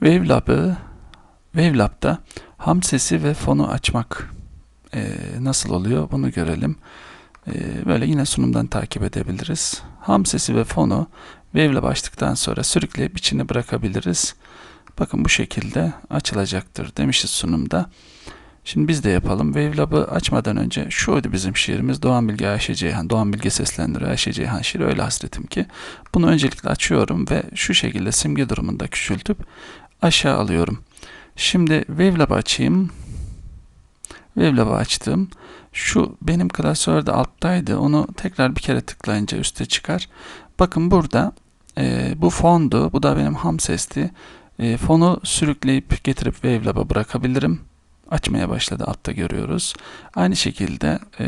Wavelab'ı Wavelab'da ham sesi ve fonu açmak e, nasıl oluyor bunu görelim. E, böyle yine sunumdan takip edebiliriz. Ham sesi ve fonu Wavelab açtıktan sonra sürükleyip içine bırakabiliriz. Bakın bu şekilde açılacaktır demişiz sunumda. Şimdi biz de yapalım. Wavelab'ı açmadan önce şuydu bizim şiirimiz. Doğan Bilge Ayşe Ceyhan. Doğan Bilge seslendiriyor. Ayşe Ceyhan şiiri öyle hasretim ki. Bunu öncelikle açıyorum ve şu şekilde simge durumunda küçültüp aşağı alıyorum. Şimdi Wavelab'ı açayım. Wavelab'ı açtım. Şu benim klasörde alttaydı. Onu tekrar bir kere tıklayınca üste çıkar. Bakın burada e, bu fondu. Bu da benim ham sesti. E, fonu sürükleyip getirip Wavelab'a bırakabilirim. Açmaya başladı altta görüyoruz. Aynı şekilde e,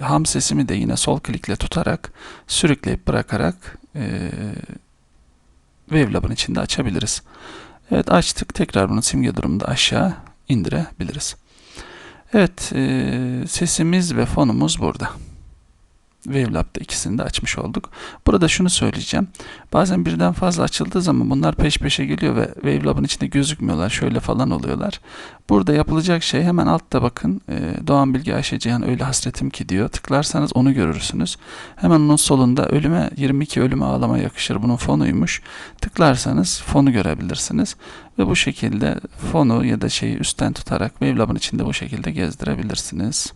ham sesimi de yine sol klikle tutarak sürükleyip bırakarak e, Wavelab'ın içinde açabiliriz. Evet açtık. Tekrar bunu simge durumunda aşağı indirebiliriz. Evet e, sesimiz ve fonumuz burada. Wavelab'da ikisini de açmış olduk. Burada şunu söyleyeceğim. Bazen birden fazla açıldığı zaman bunlar peş peşe geliyor ve Wavelab'ın içinde gözükmüyorlar. Şöyle falan oluyorlar. Burada yapılacak şey hemen altta bakın. E, Doğan Bilge Ayşe Cihan öyle hasretim ki diyor. Tıklarsanız onu görürsünüz. Hemen onun solunda ölüme 22 ölüme ağlama yakışır. Bunun fonuymuş. Tıklarsanız fonu görebilirsiniz. Ve bu şekilde fonu ya da şeyi üstten tutarak Wavelab'ın içinde bu şekilde gezdirebilirsiniz.